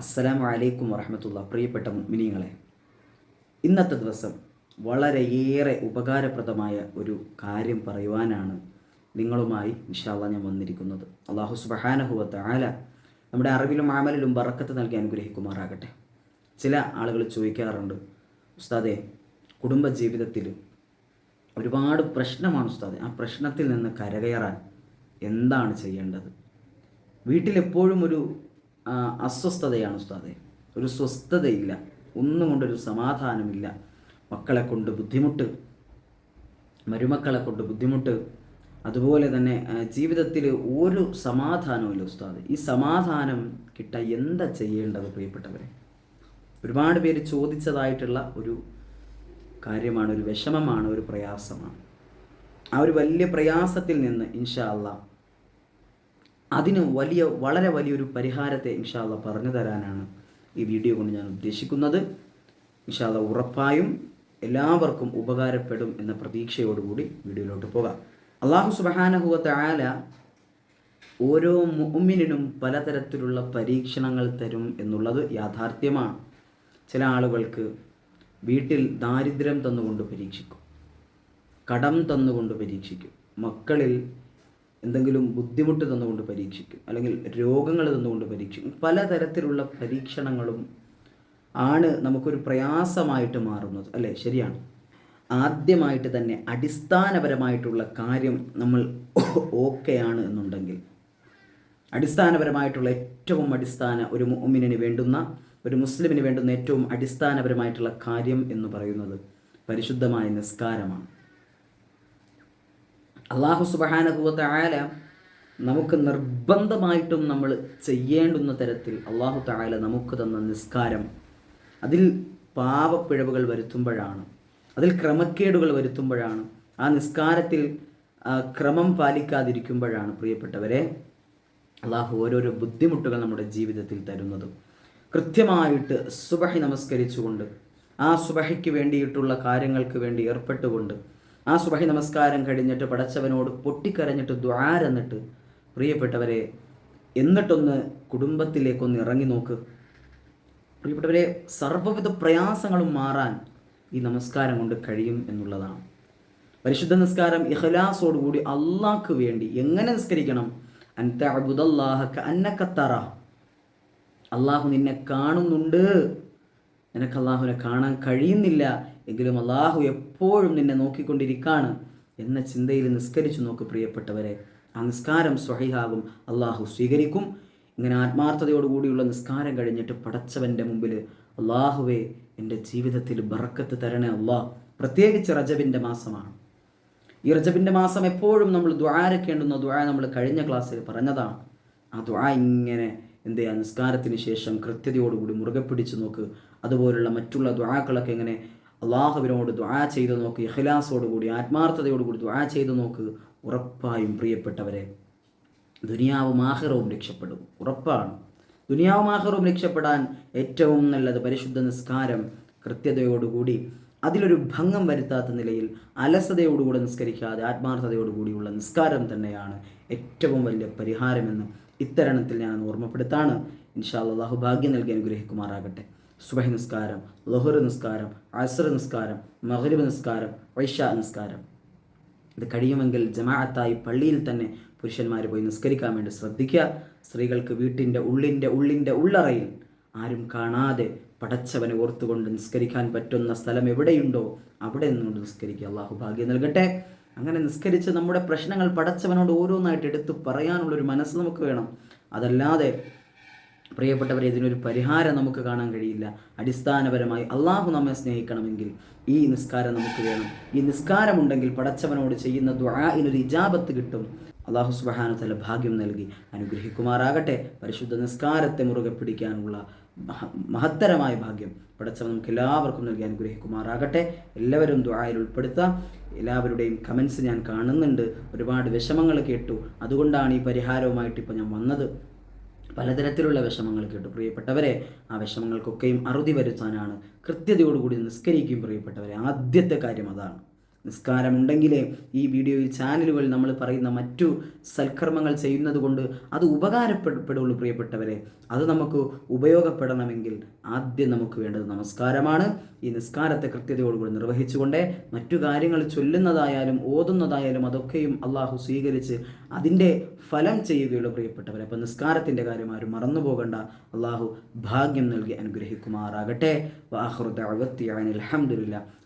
അസ്സലാമു അലൈക്കും വറഹമത്തുള്ള പ്രിയപ്പെട്ട മിനിങ്ങളെ ഇന്നത്തെ ദിവസം വളരെയേറെ ഉപകാരപ്രദമായ ഒരു കാര്യം പറയുവാനാണ് നിങ്ങളുമായി ഇൻഷാല്ല ഞാൻ വന്നിരിക്കുന്നത്. അള്ളാഹു സുബഹാനഹുവത്ത് ആല നമ്മുടെ അറിവിലും ആമലിലും ബറക്കത്ത് നൽകി അനുഗ്രഹിക്കുമാറാകട്ടെ. ചില ആളുകൾ ചോദിക്കാറുണ്ട് ഉസ്താദെ കുടുംബജീവിതത്തിൽ ഒരുപാട് പ്രശ്നമാണ് ഉസ്താദെ. ആ പ്രശ്നത്തിൽ നിന്ന് കരകയറാൻ എന്താണ് ചെയ്യേണ്ടത്? വീട്ടിലെപ്പോഴും ഒരു അസ്വസ്ഥതയാണ് ഉസ്താദെ. ഒരു സ്വസ്ഥതയില്ല. ഒന്നും കൊണ്ടൊരു സമാധാനമില്ല. മക്കളെ കൊണ്ട് ബുദ്ധിമുട്ട് മരുമക്കളെ കൊണ്ട് ബുദ്ധിമുട്ട് അതുപോലെ തന്നെ ജീവിതത്തിൽ ഒരു സമാധാനവുമില്ല ഉസ്താദ്. ഈ സമാധാനം കിട്ടാൻ എന്താ ചെയ്യേണ്ടത് പ്രിയപ്പെട്ടവരെ? ഒരുപാട് പേര് ചോദിച്ചതായിട്ടുള്ള ഒരു കാര്യമാണ് ഒരു വിഷമമാണ് ഒരു പ്രയാസമാണ്. ആ ഒരു വലിയ പ്രയാസത്തിൽ നിന്ന് ഇൻഷാ അള്ളാ അതിന് വലിയ വളരെ വലിയൊരു പരിഹാരത്തെ ഇൻഷാല്ല പറഞ്ഞു തരാനാണ് ഈ വീഡിയോ കൊണ്ട് ഞാൻ ഉദ്ദേശിക്കുന്നത്. ഇൻഷാല്ല ഉറപ്പായും എല്ലാവർക്കും ഉപകാരപ്പെടും എന്ന പ്രതീക്ഷയോടുകൂടി വീഡിയോയിലോട്ട് പോകാം. അള്ളാഹു സുബഹാനഹുവത്ത് ആല ഓരോ മുമ്മിനും പലതരത്തിലുള്ള പരീക്ഷണങ്ങൾ തരും എന്നുള്ളത് യാഥാർത്ഥ്യമാണ്. ചില ആളുകൾക്ക് വീട്ടിൽ ദാരിദ്ര്യം തന്നുകൊണ്ട് പരീക്ഷിക്കും കടം തന്നുകൊണ്ട് പരീക്ഷിക്കും മക്കളിൽ എന്തെങ്കിലും ബുദ്ധിമുട്ട് തന്നുകൊണ്ട് പരീക്ഷിക്കും അല്ലെങ്കിൽ രോഗങ്ങൾ തന്നുകൊണ്ട് പരീക്ഷിക്കും. പലതരത്തിലുള്ള പരീക്ഷണങ്ങളും ആണ് നമുക്കൊരു പ്രയാസമായിട്ട് മാറുന്നത് അല്ലേ? ശരിയാണ്. ആദ്യമായിട്ട് തന്നെ അടിസ്ഥാനപരമായിട്ടുള്ള കാര്യം നമ്മൾ ഓക്കെയാണ് എന്നുണ്ടെങ്കിൽ അടിസ്ഥാനപരമായിട്ടുള്ള ഏറ്റവും അടിസ്ഥാന ഒരു മുഅ്മിനിന് വേണ്ടുന്ന ഒരു മുസ്ലിമിന് വേണ്ടുന്ന ഏറ്റവും അടിസ്ഥാനപരമായിട്ടുള്ള കാര്യം എന്ന് പറയുന്നത് പരിശുദ്ധമായ നിസ്കാരമാണ്. അള്ളാഹു സുബഹാനഹുവത്ത നമുക്ക് നിർബന്ധമായിട്ടും നമ്മൾ ചെയ്യേണ്ടുന്ന തരത്തിൽ അള്ളാഹു തായാല നമുക്ക് തന്ന നിസ്കാരം അതിൽ പാപപ്പിഴവുകൾ വരുത്തുമ്പോഴാണ്. അതിൽ ക്രമക്കേടുകൾ വരുത്തുമ്പോഴാണ്. ആ നിസ്കാരത്തിൽ ക്രമം പാലിക്കാതിരിക്കുമ്പോഴാണ് പ്രിയപ്പെട്ടവരെ അള്ളാഹു ഓരോരോ ബുദ്ധിമുട്ടുകൾ നമ്മുടെ ജീവിതത്തിൽ തരുന്നത്. കൃത്യമായിട്ട് സുബഹി നമസ്കരിച്ചുകൊണ്ട് ആ സുബഹിക്ക് വേണ്ടിയിട്ടുള്ള കാര്യങ്ങൾക്ക് വേണ്ടി ഏർപ്പെട്ടുകൊണ്ട് ആ സുബഹി നമസ്കാരം കഴിഞ്ഞിട്ട് പടച്ചവനോട് പൊട്ടിക്കരഞ്ഞിട്ട് ദ്വാരന്നിട്ട് പ്രിയപ്പെട്ടവരെ എന്നിട്ടൊന്ന് കുടുംബത്തിലേക്കൊന്ന് ഇറങ്ങി നോക്ക്. പ്രിയപ്പെട്ടവരെ സർവവിധ പ്രയാസങ്ങളും മാറാൻ ഈ നമസ്കാരം കൊണ്ട് കഴിയും എന്നുള്ളതാണ്. പരിശുദ്ധ നിസ്കാരം ഇഹ്ലാസോടുകൂടി അള്ളാഹ്ക്ക് വേണ്ടി എങ്ങനെ നിസ്കരിക്കണം? അൻത അബുദല്ലാഹക്ക അന്നക്കത്തറ അള്ളാഹു നിന്നെ കാണുന്നുണ്ട്. നിനക്ക് അള്ളാഹുവിനെ കാണാൻ കഴിയുന്നില്ല. എങ്കിലും അള്ളാഹു എപ്പോഴും നിന്നെ നോക്കിക്കൊണ്ടിരിക്കാണ് എന്ന ചിന്തയിൽ നിസ്കരിച്ചു നോക്ക് പ്രിയപ്പെട്ടവരെ. ആ നിസ്കാരം സ്വഹിഹാകും. അള്ളാഹു സ്വീകരിക്കും. ഇങ്ങനെ ആത്മാർത്ഥതയോടുകൂടിയുള്ള നിസ്കാരം കഴിഞ്ഞിട്ട് പടച്ചവന്റെ മുമ്പിൽ അള്ളാഹുവെ എന്റെ ജീവിതത്തിൽ ബറക്കത്ത് തരണേ അള്ളാഹ് പ്രത്യേകിച്ച് റജബിന്റെ മാസമാണ്. ഈ റജബിന്റെ മാസം എപ്പോഴും നമ്മൾ ദ്വാരക്കേണ്ടുന്ന ദ്വാ നമ്മൾ കഴിഞ്ഞ ക്ലാസ്സിൽ പറഞ്ഞതാണ്. ആ ദ്വാ ഇങ്ങനെ എന്ത് ചെയ്യുക നിസ്കാരത്തിന് ശേഷം കൃത്യതയോടുകൂടി മുറുകെ പിടിച്ച് നോക്ക്. അതുപോലുള്ള മറ്റുള്ള ദ്വാക്കളൊക്കെ ഇങ്ങനെ അള്ളാഹുവിനോട് ദ്വാ ചെയ്ത് നോക്ക് ഇഖ്ലാസോടുകൂടി ആത്മാർത്ഥതയോടുകൂടി ദ്വാ ചെയ്ത് നോക്ക്. ഉറപ്പായും പ്രിയപ്പെട്ടവരെ ദുനിയാവും ആഹ്റവും രക്ഷപ്പെടും. ഉറപ്പാണ്. ദുനിയാവും ആഹ്റവും രക്ഷപ്പെടാൻ ഏറ്റവും നല്ലത് പരിശുദ്ധ നിസ്കാരം കൃത്യതയോടുകൂടി അതിലൊരു ഭംഗം വരുത്താത്ത നിലയിൽ അലസതയോടുകൂടെ നിസ്കരിക്കാതെ ആത്മാർത്ഥതയോടുകൂടിയുള്ള നിസ്കാരം തന്നെയാണ് ഏറ്റവും വലിയ പരിഹാരമെന്ന് ഇത്തരണത്തിൽ ഞാൻ ഓർമ്മപ്പെടുത്താണ്. ഇൻഷാ അള്ളാഹു ഭാഗ്യം നൽകി അനുഗ്രഹിക്കുമാറാകട്ടെ. സുബഹി നിസ്കാരം ലഹുർ നിസ്കാരം അസർ നിസ്കാരം മഹരിബ് നിസ്കാരം വൈഷ നിസ്കാരം ഇത് കഴിയുമെങ്കിൽ ജമാഅത്തായി പള്ളിയിൽ തന്നെ പുരുഷന്മാർ പോയി നിസ്കരിക്കാൻ വേണ്ടി ശ്രദ്ധിക്കുക. സ്ത്രീകൾക്ക് വീട്ടിന്റെ ഉള്ളിന്റെ ഉള്ളിന്റെ ഉള്ളറയിൽ ആരും കാണാതെ പടച്ചവനെ ഓർത്തുകൊണ്ട് നിസ്കരിക്കാൻ പറ്റുന്ന സ്ഥലം എവിടെയുണ്ടോ അവിടെ നിന്നുകൊണ്ട് നിസ്കരിക്കുക. അള്ളാഹു ഭാഗ്യം നൽകട്ടെ. അങ്ങനെ നിസ്കരിച്ച് നമ്മുടെ പ്രശ്നങ്ങൾ പടച്ചവനോട് ഓരോന്നായിട്ട് എടുത്ത് പറയാനുള്ളൊരു മനസ്സ് നമുക്ക് വേണം. അതല്ലാതെ പ്രിയപ്പെട്ടവരെ ഇതിനൊരു പരിഹാരം നമുക്ക് കാണാൻ കഴിയില്ല. അടിസ്ഥാനപരമായി അള്ളാഹു നമ്മെ സ്നേഹിക്കണമെങ്കിൽ ഈ നിസ്കാരം നമുക്ക് വേണം. ഈ നിസ്കാരമുണ്ടെങ്കിൽ പടച്ചവനോട് ചെയ്യുന്ന ദ്വാഇനൊരു ഇജാബത്ത് കിട്ടും. അള്ളാഹു സുബഹാനത്തല തല ഭാഗ്യം നൽകി. അനുഗ്രഹിക്കുമാറാകട്ടെ. പരിശുദ്ധ നിസ്കാരത്തെ മുറുകെ പിടിക്കാനുള്ള മഹ- മഹത്തരമായ ഭാഗ്യം പടച്ചവൻ നമുക്ക് എല്ലാവർക്കും നൽകി. അനുഗ്രഹിക്കുമാറാകട്ടെ. എല്ലാവരും ദ്വായിൽ ഉൾപ്പെടുത്താം. എല്ലാവരുടെയും കമൻസ് ഞാൻ കാണുന്നുണ്ട്. ഒരുപാട് വിഷമങ്ങൾ കേട്ടു. അതുകൊണ്ടാണ് ഈ പരിഹാരവുമായിട്ട് ഇപ്പോൾ ഞാൻ വന്നത്. പലതരത്തിലുള്ള വിഷമങ്ങൾ കേട്ടു. പ്രിയപ്പെട്ടവരെ ആ വിഷമങ്ങൾക്കൊക്കെയും അറുതി വരുത്താനാണ് കൃത്യതയോടുകൂടി നിസ്കരിക്കുകയും പ്രിയപ്പെട്ടവരെ ആദ്യത്തെ കാര്യം അതാണ്. നിസ്കാരമുണ്ടെങ്കിലേ ഈ വീഡിയോയിൽ ചാനലുകൾ നമ്മൾ പറയുന്ന മറ്റു സൽക്കർമ്മങ്ങൾ ചെയ്യുന്നത് കൊണ്ട് അത് ഉപകാരപ്പെടുള്ളൂ പ്രിയപ്പെട്ടവരെ. അത് നമുക്ക് ഉപയോഗപ്പെടണമെങ്കിൽ ആദ്യം നമുക്ക് വേണ്ടത് നമസ്കാരമാണ്. ഈ നിസ്കാരത്തെ കൃത്യതയോടുകൂടി നിർവഹിച്ചുകൊണ്ടേ മറ്റു കാര്യങ്ങൾ ചൊല്ലുന്നതായാലും ഓതുന്നതായാലും അതൊക്കെയും അള്ളാഹു സ്വീകരിച്ച് അതിന്റെ ഫലം ചെയ്യുകയുള്ളൂ പ്രിയപ്പെട്ടവരെ. അപ്പം നിസ്കാരത്തിന്റെ കാര്യം ആരും മറന്നു പോകണ്ട. അള്ളാഹു ഭാഗ്യം നൽകി അനുഗ്രഹിക്കുമാറാകട്ടെ. വാഹൃദ അലഹമുല്ല